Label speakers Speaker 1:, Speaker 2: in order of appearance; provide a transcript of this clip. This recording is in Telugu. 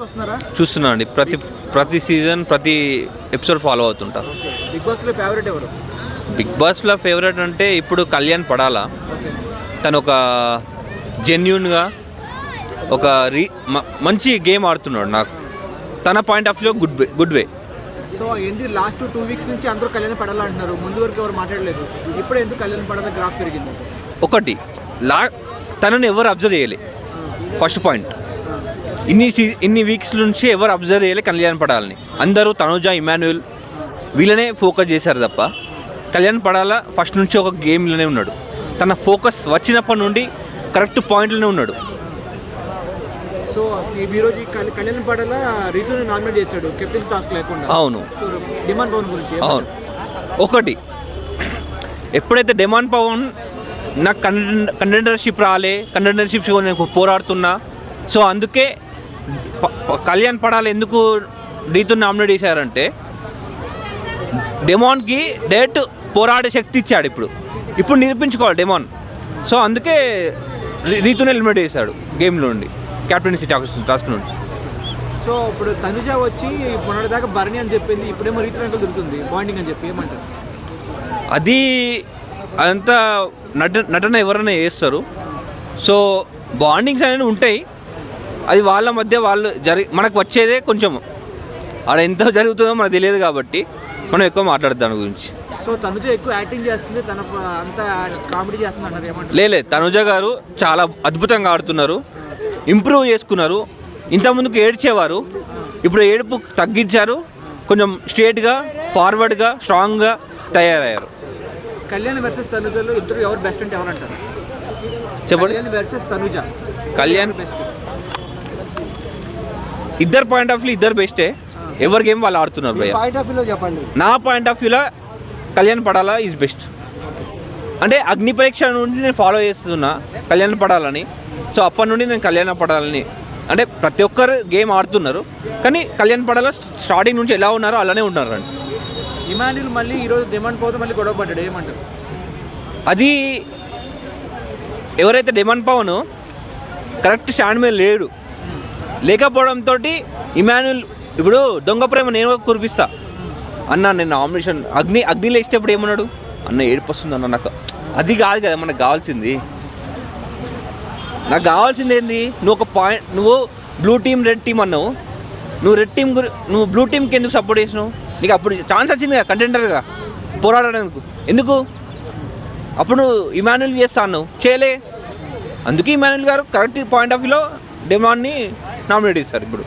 Speaker 1: చూస్తున్నాను అండి. ప్రతి ప్రతి సీజన్ ప్రతి ఎపిసోడ్ ఫాలో అవుతుంటా
Speaker 2: బిగ్ బాస్లో ఫేవరెట్ ఎవరు?
Speaker 1: బిగ్ బాస్లో ఫేవరెట్ అంటే ఇప్పుడు కళ్యాణ్ పడాలా? తను ఒక జెన్యున్గా ఒక రీ మ- మంచి గేమ్ ఆడుతున్నాడు నాకు. తన point of view good way good way
Speaker 2: so ఏంటి లాస్ట్ టూ వీక్స్ నుంచి అందరూ కళ్యాణ్ పడాలంటున్నారు ముందు వరకు ఎవరు మాట్లాడలేదు. ఇప్పుడు ఎందుకు కళ్యాణ్ పడాల గ్రాఫ్ పెరిగింది?
Speaker 1: ఒకటి లా తనని ఎవరు అబ్జర్వ్ చేయలే. ఫస్ట్ పాయింట్ ఇన్ని సీ ఇన్ని వీక్స్ నుంచి ఎవరు అబ్జర్వ్ చేయలే కళ్యాణ్ పడాలని. అందరూ తనుజ ఇమాన్యుయల్ వీళ్ళనే ఫోకస్ చేశారు తప్ప కళ్యాణ్ పడాల ఫస్ట్ నుంచి ఒక గేమ్లోనే ఉన్నాడు. తన ఫోకస్ వచ్చినప్పటి నుండి కరెక్ట్ పాయింట్లోనే ఉన్నాడు.
Speaker 2: సో ఈ ఈరోజు ఈ కళ్యాణ్ కళ్యాణ్ పడాల రీతుని నామినేట్ చేశాడు టాస్క్ లేకుండా.
Speaker 1: అవును.
Speaker 2: డిమాండ్ పవన్ గురించి
Speaker 1: అవును. ఒకటి ఎప్పుడైతే డెమాన్ పవన్ నాకు కంటెండ్ కంటెండర్షిప్ రాలే కంటెండర్షిప్ నేను పోరాడుతున్నా సో అందుకే కళ్యాణ్ పడాలి ఎందుకు డీతో నామినేట్ చేశారంటే డెమాన్కి డైరెక్ట్ పోరాడే శక్తి ఇచ్చాడు ఇప్పుడు. ఇప్పుడు నిరూపించుకోవాలి డెమాన్. సో అందుకే రీతుని ఎలిమినేట్ చేశాడు గేమ్లో నుండి క్యాప్టెన్సీ టాస్క్ టాస్క్ నుండి.
Speaker 2: సో ఇప్పుడు తనుజ వచ్చి మొన్నటిదాకా భరణి అని చెప్పింది ఇప్పుడేమో రీతు వెంకలు దొరుకుతుంది బాండింగ్ అని చెప్పి ఏమంటారు?
Speaker 1: అది అదంతా నట నటన ఎవరైనా చేస్తారు. సో బాండింగ్స్ అనేవి ఉంటాయి అది వాళ్ళ మధ్య వాళ్ళు జరి మనకు వచ్చేదే కొంచెం ఆడ ఎంత జరుగుతుందో మనకు తెలియదు కాబట్టి మనం ఎక్కువ మాట్లాడదాం దాని గురించి.
Speaker 2: సో తనుజ ఎక్కువ యాక్టింగ్ చేస్తుంది తన అంతా కామెడీ ఏమంటారు?
Speaker 1: లేలే తనుజ గారు చాలా అద్భుతంగా ఆడుతున్నారు ఇంప్రూవ్ చేసుకున్నారు ఇంతకుముందుకు ఏడ్చేవారు ఇప్పుడు ఏడుపు తగ్గించారు కొంచెం స్ట్రేట్గా ఫార్వర్డ్గా స్ట్రాంగ్గా తయారయ్యారు.
Speaker 2: కళ్యాణ్ వర్సెస్ తనుజలో ఇద్దరు ఎవరు బెస్ట్ అంటే ఎవరు అంటారు
Speaker 1: చెప్పండి.
Speaker 2: కళ్యాణ్ వర్సెస్ తనుజ.
Speaker 1: కళ్యాణ్
Speaker 2: బెస్ట్?
Speaker 1: ఇద్దరు పాయింట్ ఆఫ్ వ్యూ ఇద్దరు బెస్టే ఎవరి గేమ్ వాళ్ళు ఆడుతున్నారు భయ్య?
Speaker 2: పాయింట్ ఆఫ్ వ్యూలో చెప్పండి.
Speaker 1: నా పాయింట్ ఆఫ్ వ్యూలో కళ్యాణ్ పడాలా ఈజ్ బెస్ట్ అంటే అగ్ని పరీక్ష నుండి నేను ఫాలో చేస్తున్నా కళ్యాణ్ పడాలని. సో అప్పటి నుండి నేను కళ్యాణ పడాలని. అంటే ప్రతి ఒక్కరు గేమ్ ఆడుతున్నారు. కానీ కళ్యాణ్ పడాల స్టార్టింగ్ నుంచి ఎలా ఉన్నారో అలానే ఉన్నారు అండి.
Speaker 2: ఇమాన్యుల్ మళ్ళీ ఈరోజు డిమాండ్ పోతే మళ్ళీ గొడవ పడ్డాడు. ఏమంటారు?
Speaker 1: అది ఎవరైతే డిమాండ్ పవన్ కరెక్ట్ స్టాండ్ మీద లేడు. లేకపోవడంతో ఇమాన్యుల్ ఇప్పుడు దొంగ ప్రేమ నేను కురిపిస్తా. అన్న నేను నామినేషన్ అగ్ని అగ్ని ఇష్టప్పుడు ఏమన్నాడు? అన్న ఏడుపు వస్తుంది అన్న నాకు. అది కాదు కదా మనకు కావాల్సింది. నాకు కావాల్సింది ఏంది? నువ్వు ఒక పాయింట్ నువ్వు బ్లూ టీమ్ రెడ్ టీమ్ అన్నావు. నువ్వు రెడ్ టీమ్ గురి నువ్వు బ్లూ టీమ్కి ఎందుకు సపోర్ట్ చేసినావు? నీకు అప్పుడు ఛాన్స్ వచ్చింది కదా కంటెండర్గా పోరాడడానికి. ఎందుకు? అప్పుడు ఇమాన్యుల్ చేస్తా అన్నావు. చేయలే. అందుకే ఇమాన్యుల్ గారు కరెక్ట్ పాయింట్ ఆఫ్ వ్యూలో డెమాన్ని నామినేట్ చేశారు ఇప్పుడు